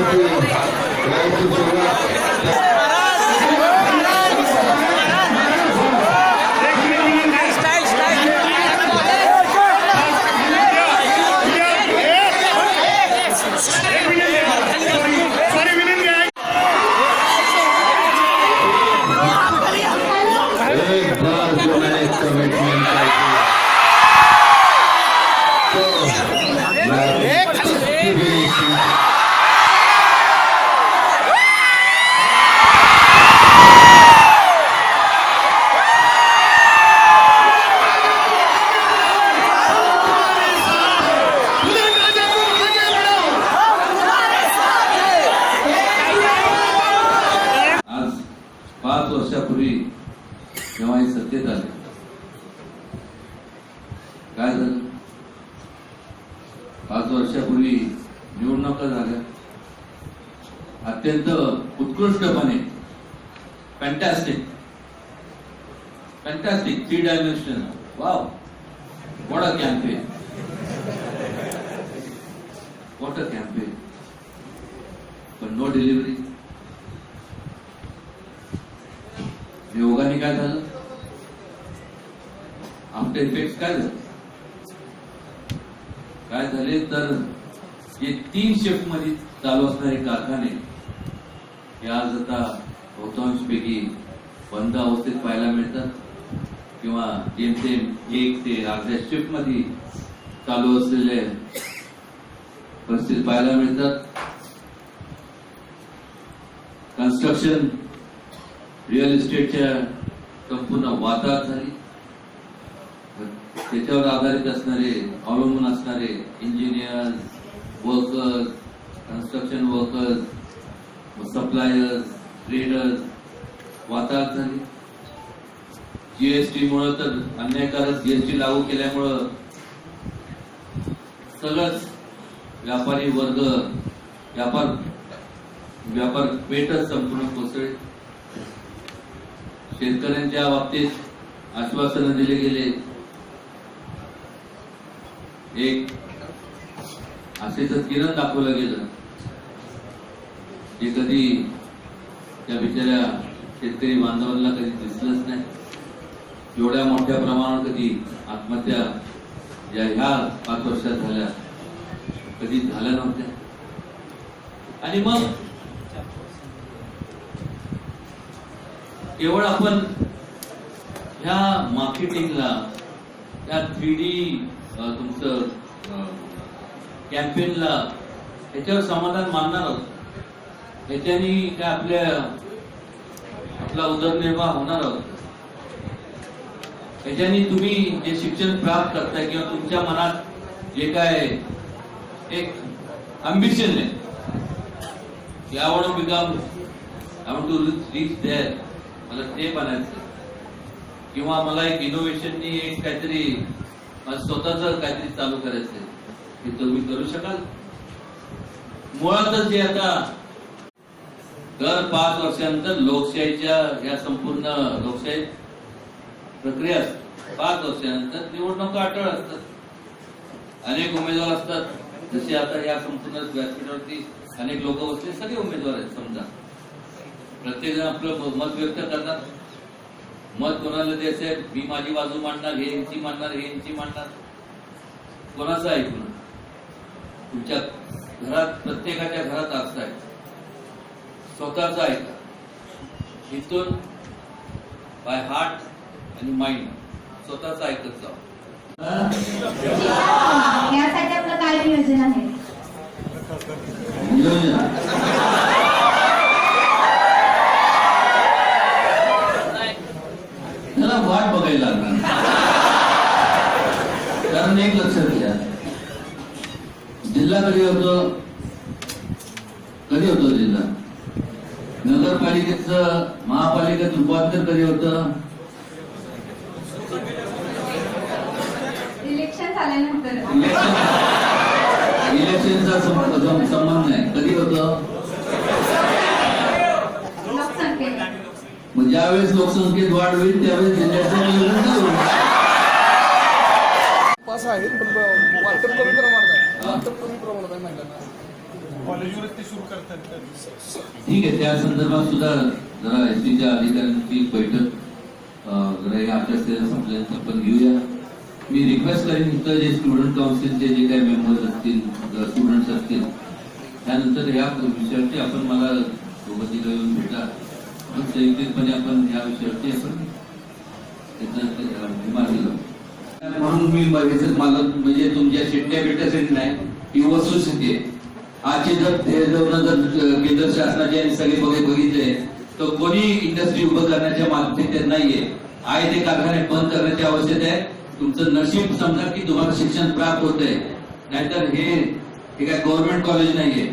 লাইফে লাইফে अत्यंत उत्कृष्टपणे. Fantastic fantastic three dimension wow what a campaign what a campaign पण नो डिलिव्हरी योगाने काय झालं? आफ्टर इफेक्ट काय झालं? काय झाले? तर जे तीन शिफ्टमध्ये चालू असणारे कारखाने हे आज आता बहुतांश पैकी बंद अवस्थेत पाहायला मिळतात. किंवा जेमतेम एक ते अर्ध्या शिफ्टमध्ये चालू असलेले परिस्थिती पाहायला मिळतात. कन्स्ट्रक्शन रिअल इस्टेटच्या संपूर्ण वाताहत झाली. त्याच्यावर आधारित असणारे अवलंबून असणारे engineer workers construction workers suppliers traders वाताहत जीएसटी मुळे तर अन्यायकारक जीएसटी लागू केल्यामुळं सगळंच व्यापारी वर्ग व्यापार व्यापार पेटच संपूर्ण कोसळे शेतकऱ्यांच्या बाबतीत आश्वासन दिले गेले. एक असेच किरण दाखवलं गेलं. जे कधी त्या बिचाऱ्या शेतकरी बांधवांना कधी दिसलंच नाही. एवढ्या मोठ्या प्रमाणावर कधी आत्महत्या या ह्या पाच वर्षात झाल्या. कधी झाल्या नव्हत्या. आणि मग केवळ आपण ह्या मार्केटिंगला त्या थ्री डी तुमचं कॅम्पेनला याच्यावर समाधान मानणार आहोत. याच्यानी काय आपल्या आपला उदरनिर्वाह होणार आहोत. त्याच्यानी तुम्ही जे शिक्षण प्राप्त करताय किंवा तुमच्या मनात जे काय एक अम्बिशन आहे की I want become I want to reach there मला ते बनायचं किंवा मला एक इनोव्हेशननी एक काहीतरी मला स्वतःच काहीतरी चालू करायचंय हे तुम्ही करू शकाल? मुळातच जे आता दर पाच वर्षानंतर लोकशाहीच्या या संपूर्ण लोकशाही प्रक्रिया असते. पाच वर्षानंतर निवडणुका अटळ असतात. अनेक उमेदवार असतात. जसे आता या संपूर्ण व्यासपीठावरती अनेक लोक बसले सगळे उमेदवार आहेत समजा. प्रत्येक जण आपलं मत व्यक्त करतात. मत कोणाला द्यायचं आहे? मी माझी बाजू मांडणार हे यांची मांडणार हे यांची मांडणार. कोणाचं ऐकून तुमच्या घरात प्रत्येकाच्या घरात असं आहे. स्वतःचा ऐका इथून बाय हार्ट आणि माइंड स्वतःच ऐकत यासाठी आपलं काय नियोजन आहे? त्याला वाट बघायला लागणार. कारण एक लक्षात घ्या. जिल्हा कधी होतो? कधी होतो जिल्हा? नगरपालिकेचं महापालिकेत रूपांतर कधी होतं? इलेक्शन झाल्यानंतर. इलेक्शन इलेक्शनचा संबंध नाही. कधी होतं? मग ज्यावेळेस लोकसंख्येत वाढ होईल त्यावेळेस जिल्ह्याचं नियोजन चालू होईल. पास आहे पण वाटप कमी प्रमाणात आहे. वाटप कमी प्रमाणात आहे महिलांना कॉलेजवर ते सुरू करतात ठीक आहे त्या संदर्भात सुद्धा जरा एस टीच्या अधिकाऱ्यांची बैठक जरा या आचारसंहिता संपल्यानंतर आपण घेऊया. मी रिक्वेस्ट करेन इथं जे स्टुडंट काउन्सिलचे जे काही मेंबर्स असतील स्टुडंट्स असतील त्यानंतर या विषयावरती आपण मला सोबतीला येऊन भेटा. मग संयुक्तपणे आपण या विषयावरती आपण. म्हणून मी बघायचं मला म्हणजे तुमच्या शिट्ट्या बिट्ट्यासाठी नाही ही वस्तुस्थिती आहे. आजचे जर हे जर केंद्र शासनाचे आणि सगळे बघे बघितले तर कोणी इंडस्ट्री उभं करण्याच्या मानसिकतेत नाहीये आहे ते कारखाने बंद करण्याची आवश्यकता आहे तुमचं नशीब समजा की तुम्हाला शिक्षण प्राप्त होत आहे नाहीतर हे हे काय गव्हर्नमेंट कॉलेज नाहीये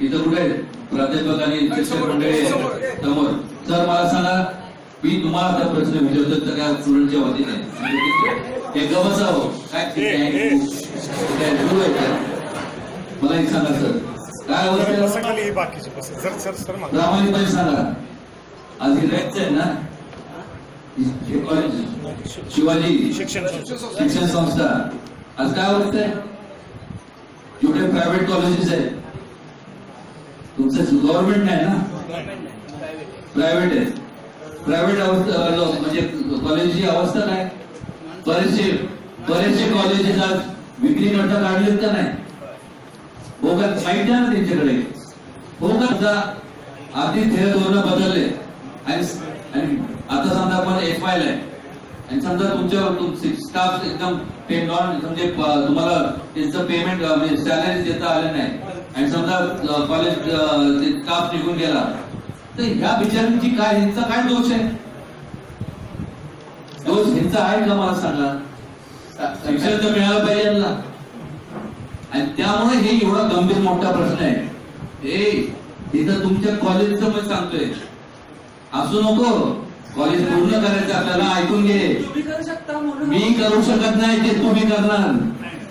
इथं कुठे? प्राध्यापक आणि शिक्षक मंडळी. समोर सर मला सांगा मी तुम्हाला आता प्रश्न विचारतो तर काय स्टुडंटच्या वतीने हे गवसावं काय आहे सुरू? मला एक सांगा सर. काय अवस्था. प्रामाणिकपणे सांगा. आज हे रॅकचं आहे ना? शिवाजी शिक्षण संस्था. आज काय अवस्था आहे? जेवढे प्रायव्हेट कॉलेजेस आहेत. तुमचं गव्हर्नमेंट नाही ना? प्रायव्हेट आहे. प्रायव्हेट अवस्था म्हणजे कॉलेजची अवस्था काय? बरेचसे बरेचसे कॉलेजेस आज विक्री करता काढलेत का नाही? हो का ना त्यांच्याकडे हो का आता आधी ध्येय धोरण बदलले आणि आता समजा आपण एफ आय आहे आणि समजा तुमच्या स्टाफ एकदम पे नॉन म्हणजे तुम्हाला त्यांचं पेमेंट म्हणजे सॅलरी देता आले नाही आणि समजा कॉलेज स्टाफ निघून गेला तर ह्या बिचारांची काय ह्यांचा काय दोष आहे दोष ह्यांचा आहे का मला सांगा शिक्षण तर मिळालं पाहिजे यांना आणि त्यामुळे हे एवढा गंभीर मोठा प्रश्न आहे. हे इथं तुमच्या कॉलेजचं पण सांगतोय. असू नको. कॉलेज पूर्ण करायचं आपल्याला ऐकून घे. मी करू शकत नाही ते तुम्ही करणार.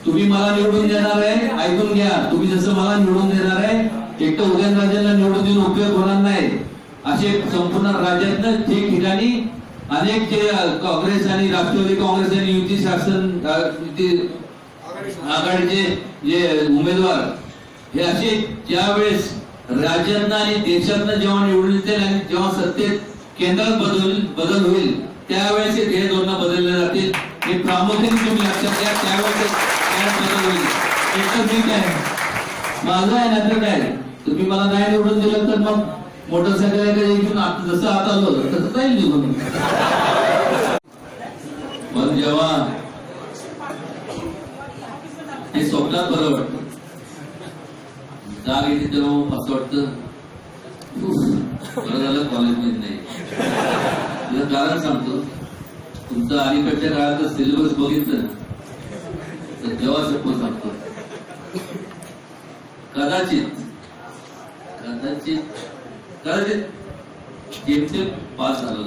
तुम्ही मला निवडून देणार आहे ऐकून घ्या. तुम्ही जसं मला निवडून देणार आहे एक तर उदयनराजेंना निवडून देऊन उपयोग होणार नाही. असे संपूर्ण राज्यातनं ठिकठिकाणी अनेक जे काँग्रेस आणि राष्ट्रवादी काँग्रेस आणि युती शासन आघाडीचे जे उमेदवार हे असे ज्यावेळेस राज्यातनं आणि देशातनं जेव्हा निवडून येतील आणि जेव्हा सत्तेत केंद्रात बदल बदल होईल त्यावेळेस हे ध्येय धोरण बदलले जातील. हे प्रामुख्याने तुम्ही लक्षात घ्या त्यावेळेस बदल होईल. एक तर ठीक माझं आहे ना तर काय? तुम्ही मला नाही निवडून दिलं तर मग मोटरसायकल इथून आता जसं आता आलो तसं जाईल निघून. पण जेव्हा हे स्वप्नात बरं वाटत. जाग येते तेव्हा मग असं वाटत बरं झालं कॉलेजमध्ये नाही. याचं कारण सांगतो तुमचं अलीकडच्या काळात सिलेबस बघितलं तर जेव्हा सपोज सांगतो. कदाचित कदाचित कदाचित जेमतेम पास झालो